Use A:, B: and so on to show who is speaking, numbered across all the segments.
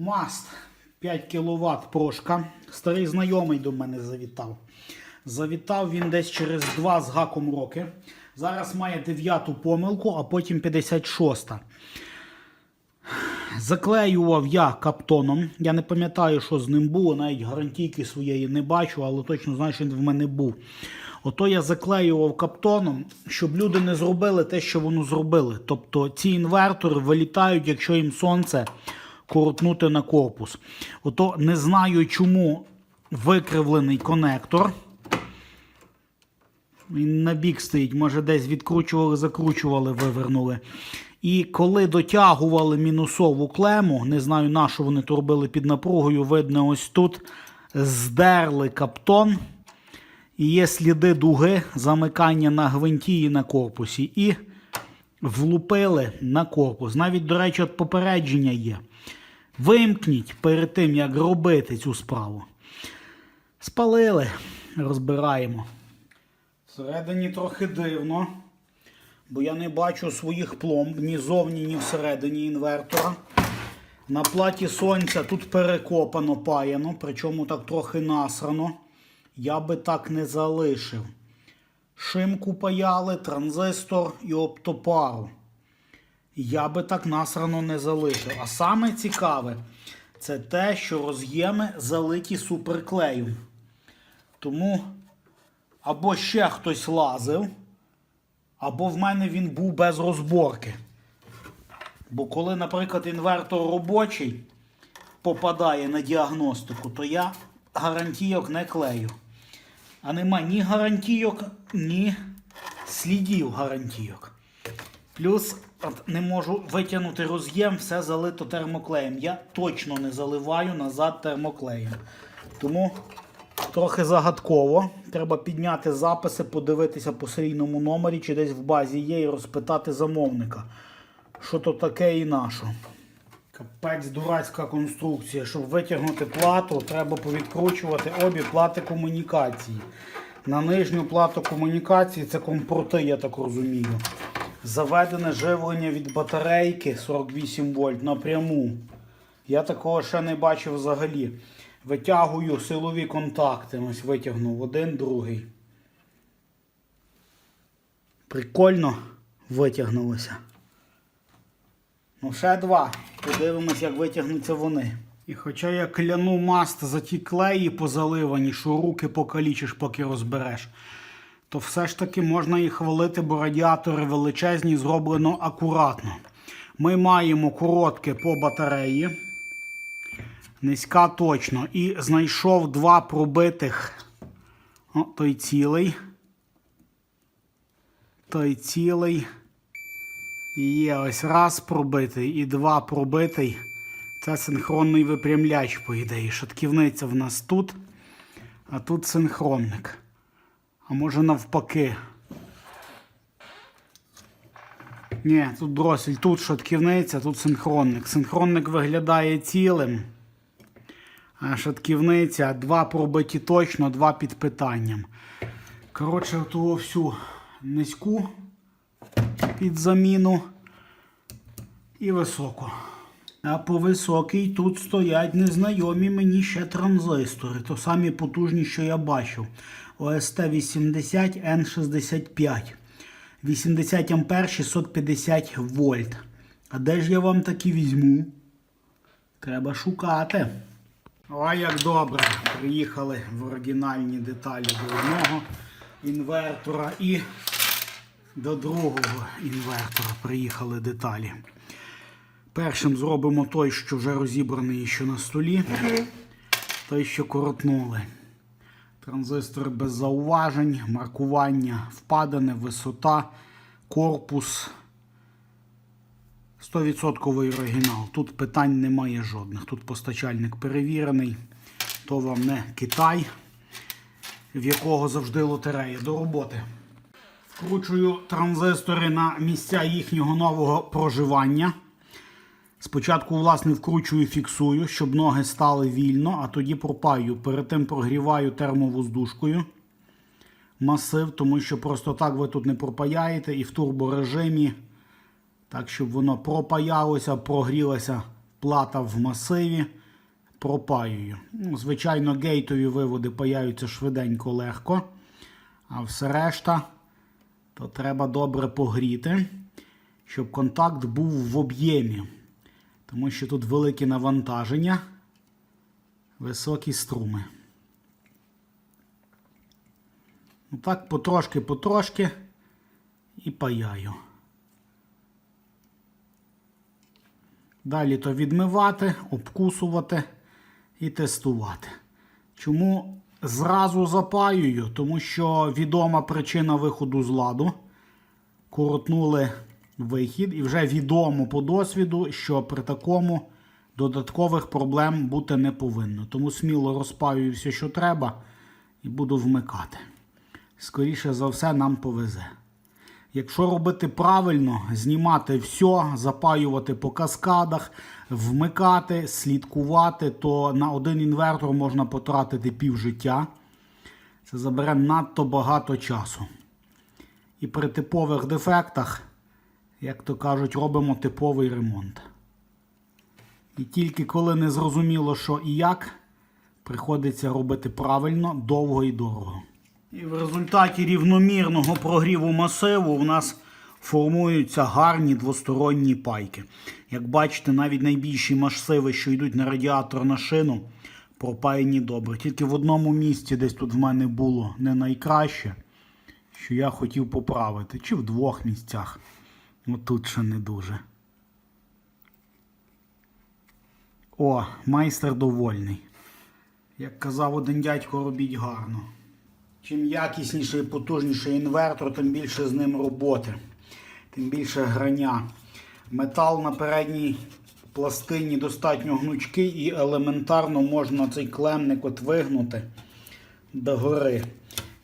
A: Маст 5 кВт прошка. Старий знайомий до мене завітав. Завітав він десь через 2 з гаком роки. Зараз має 9 помилку, а потім 56. Заклеював я каптоном. Я не пам'ятаю, що з ним було, навіть гарантійки своєї не бачу, але точно знаю, що він в мене був. Ото я заклеював каптоном, щоб люди не зробили те, що вони зробили. Тобто ці інвертори вилітають, якщо їм сонце коротнути на корпус. Ото не знаю, чому викривлений конектор. Він на бік стоїть, може десь відкручували, закручували, вивернули. І коли дотягували мінусову клему, не знаю на що вони то робили під напругою, видно, ось тут здерли каптон. І є сліди дуги замикання на гвинті і на корпусі. І влупили на корпус. Навіть, до речі, от попередження є. Вимкніть перед тим, як робити цю справу. Спалили, розбираємо. Всередині трохи дивно, бо я не бачу своїх пломб ні зовні, ні всередині інвертора. На платі сонця тут перекопано паяно, причому так трохи насрано. Я би так не залишив. Шимку паяли, транзистор і оптопару. Я би так насрано не залишив. А саме цікаве, це те, що роз'єми залиті суперклеєм. Тому або ще хтось лазив, або в мене він був без розборки. Бо коли, наприклад, інвертор робочий попадає на діагностику, то я гарантійок не клею. А нема ні гарантійок, ні слідів гарантійок. Плюс от, не можу витягнути роз'єм, все залито термоклеєм. Я точно не заливаю назад термоклеєм. Тому трохи загадково. Треба підняти записи, подивитися по серійному номері, чи десь в базі є, і розпитати замовника. Що то таке і на що. Капець дурацька конструкція. Щоб витягнути плату, треба повідкручувати обі плати комунікації. На нижню плату комунікації це компорти, я так розумію. Заведене живлення від батарейки 48 вольт напряму. Я такого ще не бачив взагалі. Витягую силові контакти. Ось витягнув один, другий. Прикольно витягнулося. Ну, ще два. Подивимось, як витягнуться вони. І хоча я кляну маст за ті клеї позаливані, що руки покалічиш, поки розбереш, то все ж таки можна їх хвалити, бо радіатори величезні, зроблено акуратно. Ми маємо коротке по батареї. Низька точно. І знайшов два пробитих. О, той цілий. Той цілий. І є ось раз пробитий і два пробитий. Це синхронний випрямляч, по ідеї. Шатківниця в нас тут, а тут синхронник. А може навпаки. Ні, тут дросель, тут шатківниця, тут синхронник. Синхронник виглядає цілим. А шатківниця, два пробиті точно, два під питанням. Коротше, ту всю низьку під заміну і високу. А по високій тут стоять незнайомі мені ще транзистори. То самі потужні, що я бачив. ОСТ 80 N65. 80 ампер 650 вольт. А де ж я вам такі візьму? Треба шукати. Ой, як добре. Приїхали в оригінальні деталі до одного інвертора і до другого інвертора приїхали деталі. Першим зробимо той, що вже розібраний що на столі, той, що коротнули. Транзистори без зауважень, маркування впадане, висота, корпус. 100% оригінал. Тут питань немає жодних. Тут постачальник перевірений. То вам не Китай, в якого завжди лотерея до роботи. Вкручую транзистори на місця їхнього нового проживання. Спочатку, власне, вкручую, фіксую, щоб ноги стали вільно, а тоді пропаю. Перед тим прогріваю термовоздушкою масив, тому що просто так ви тут не пропаяєте і в турборежимі, так, щоб воно пропаялося, прогрілося плата в масиві, пропаюю. Ну, звичайно, гейтові виводи паяються швиденько легко, а все решта то треба добре погріти, щоб контакт був в об'ємі. Тому що тут велике навантаження, високі струми. Ну Так, потрошки-потрошки і паяю. Далі то відмивати, обкусувати і тестувати. Чому зразу запаюю? Тому що відома причина виходу з ладу. Коротнули вихід, і вже відомо по досвіду, що при такому додаткових проблем бути не повинно. Тому сміло розпаюю все, що треба, і буду вмикати. Скоріше за все, нам повезе. Якщо робити правильно, знімати все, запаювати по каскадах, вмикати, слідкувати, то на один інвертор можна потратити пів життя. Це забере надто багато часу. І при типових дефектах, як то кажуть, робимо типовий ремонт. І тільки коли не зрозуміло, що і як, приходиться робити правильно, довго і дорого. І в результаті рівномірного прогріву масиву в нас формуються гарні двосторонні пайки. Як бачите, навіть найбільші масиви, що йдуть на радіатор на шину, пропаяні добре. Тільки в одному місці десь тут в мене було не найкраще, що я хотів поправити. Чи в двох місцях. Отут ще не дуже. О, майстер довольний. Як казав один дядько, робіть гарно. Чим якісніший і потужніший інвертор, тим більше з ним роботи, тим більше грання. Метал на передній пластині достатньо гнучкий і елементарно можна цей клемник от вигнути догори.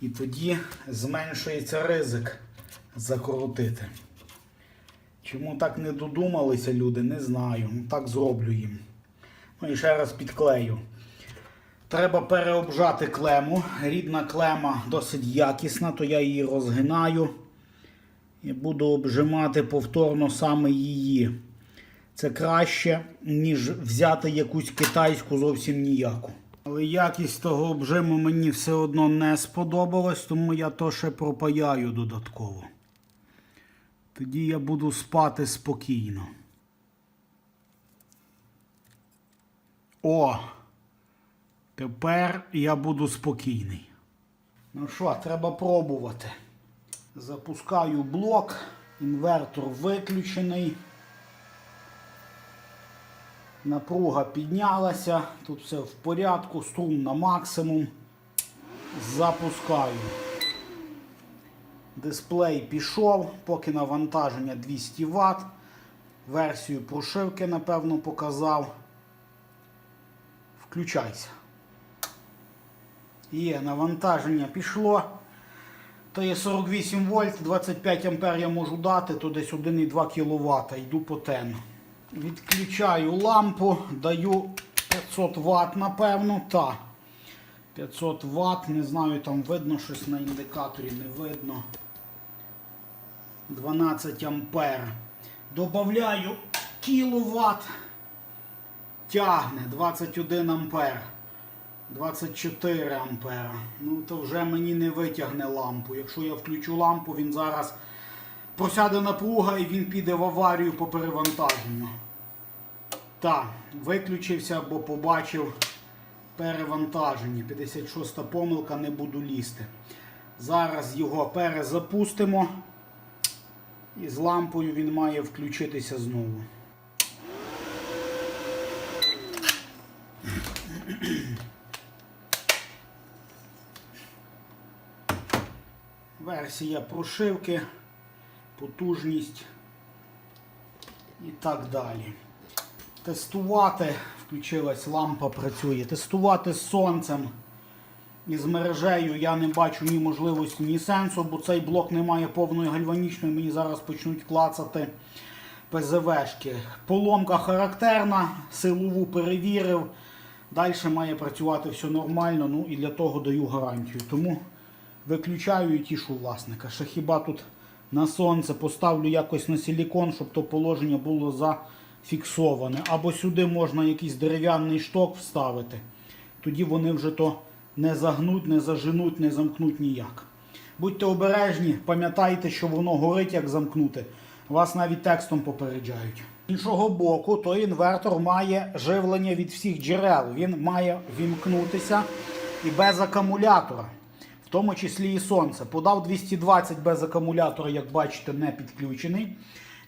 A: І тоді зменшується ризик закрутити. Чому так не додумалися люди, не знаю. Ну, Так зроблю їм. Ну і ще раз підклею. Треба переобжати клему. Рідна клема досить якісна, то я її розгинаю і буду обжимати повторно саме її. Це краще, ніж взяти якусь китайську зовсім ніяку. Але якість того обжиму мені все одно не сподобалась, тому я то ще пропаяю додатково. Тоді я буду спати спокійно. О! Тепер я буду спокійний. Ну що, треба пробувати. Запускаю блок, інвертор виключений. Напруга піднялася, тут все в порядку, струм на максимум. Запускаю. Дисплей пішов, поки навантаження 200 Вт. Версію прошивки, напевно, показав. Включайся. Є, навантаження пішло. То є 48 вольт, 25 ампер я можу дати, то десь 1,2 кВт. Йду по тену. Відключаю лампу, даю 500 Вт, напевно. Та. 500 Вт, не знаю, там видно щось на індикаторі, не видно. 12 ампер. Добавляю кіловат. Тягне 21 ампер. 24 ампера. Ну, то вже мені не витягне лампу. Якщо я включу лампу, він зараз просяде напруга і він піде в аварію по перевантаженню. Так, виключився, бо побачив перевантаження. 56 помилка, не буду лізти. Зараз його перезапустимо. І з лампою він має включитися знову. Версія прошивки, потужність і так далі. Тестувати, включилась лампа, працює. Тестувати з сонцем і з мережею я не бачу ні можливості, ні сенсу, бо цей блок не має повної гальванічної, мені зараз почнуть клацати ПЗВшки. Поломка характерна, силову перевірив. Далі має працювати все нормально, ну і для того даю гарантію. Тому виключаю і тішу власника. Ще хіба тут на сонце поставлю якось на силікон, щоб то положення було фіксоване. Або сюди можна якийсь дерев'яний шток вставити. Тоді вони вже то не загнуть, не заженуть, не замкнуть ніяк. Будьте обережні, пам'ятайте, що воно горить, як замкнути. Вас навіть текстом попереджають. З іншого боку, той інвертор має живлення від всіх джерел. Він має вімкнутися і без акумулятора, в тому числі і сонце. Подав 220 без акумулятора, як бачите, не підключений.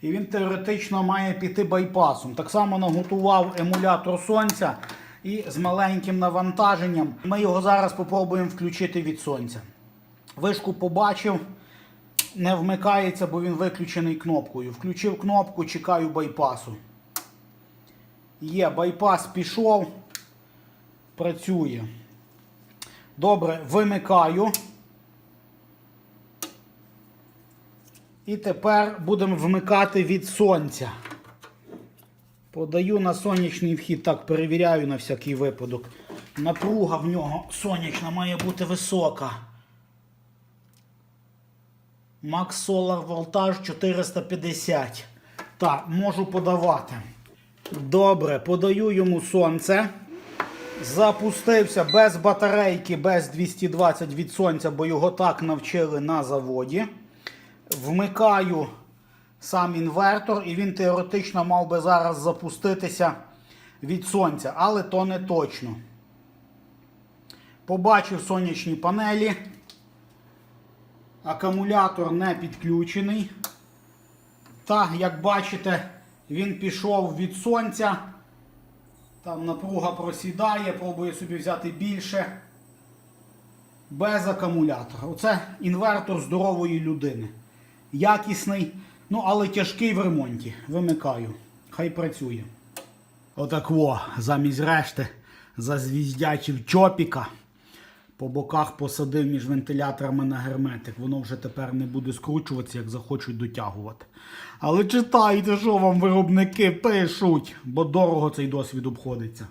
A: І він теоретично має піти байпасом. Так само наготував емулятор сонця і з маленьким навантаженням. Ми його зараз спробуємо включити від сонця. Вишку побачив, не вмикається, бо він виключений кнопкою. Включив кнопку, чекаю байпасу. Є, байпас пішов, працює. Добре, вимикаю. І тепер будемо вмикати від сонця. Подаю на сонячний вхід, так перевіряю на всякий випадок. Напруга в нього сонячна має бути висока. Max Solar волтаж 450. Так, можу подавати. Добре, подаю йому сонце. Запустився без батарейки, без 220 від сонця, бо його так навчили на заводі. Вмикаю сам інвертор, і він теоретично мав би зараз запуститися від сонця, але то не точно. Побачив сонячні панелі. Акумулятор не підключений. Та, як бачите, він пішов від сонця. Там напруга просідає, пробує собі взяти більше. Без акумулятора. Оце інвертор здорової людини. Якісний, ну але тяжкий в ремонті. Вимикаю. Хай працює. Отак во, замість решти зазвіздячив чопіка. По боках посадив між вентиляторами на герметик. Воно вже тепер не буде скручуватися, як захочуть дотягувати. Але читайте, що вам виробники пишуть, бо дорого цей досвід обходиться.